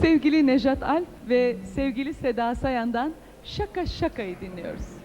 sevgili Nejat Alp ve sevgili Seda Sayan'dan Şaka Şaka'yı dinliyoruz.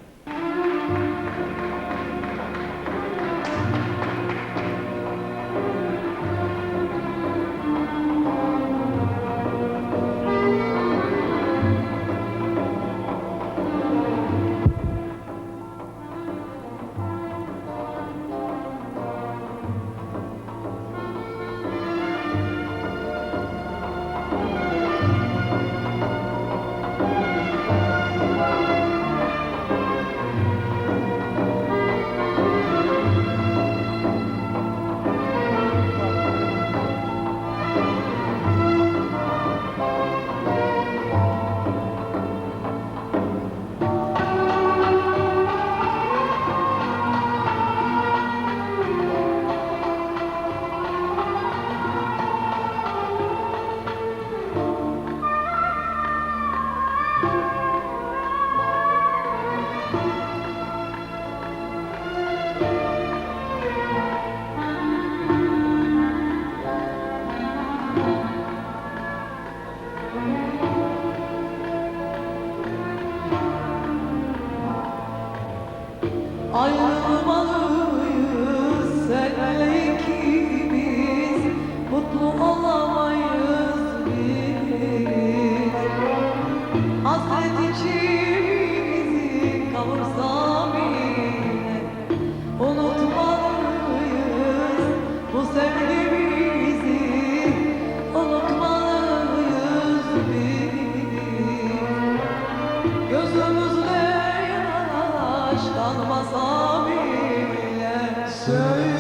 아유. olmasa söyle.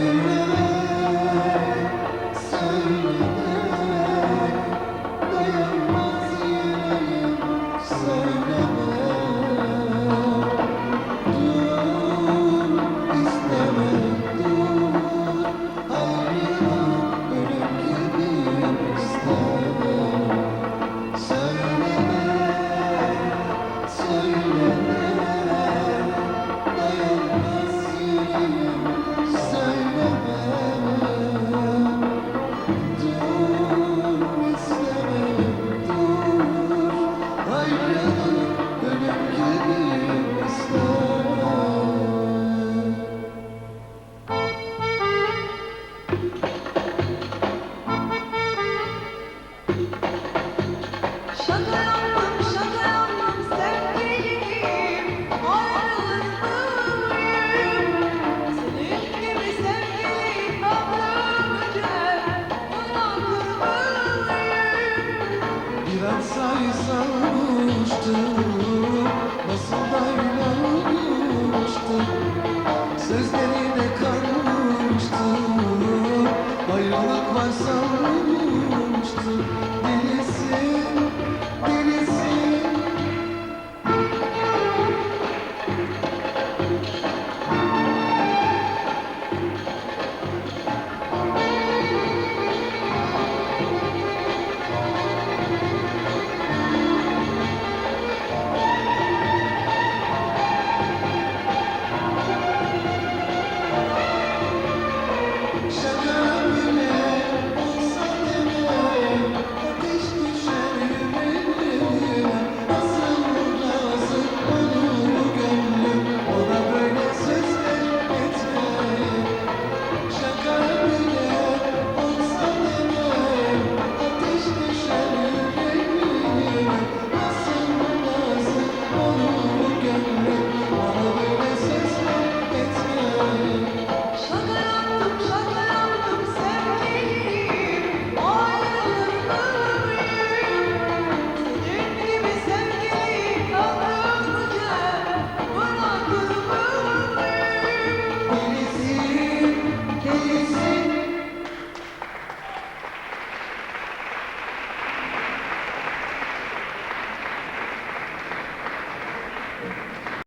Neden saysamıştı Nasıl da inanmıştı. Sözlerine kanmıştı. Ayrılık varsa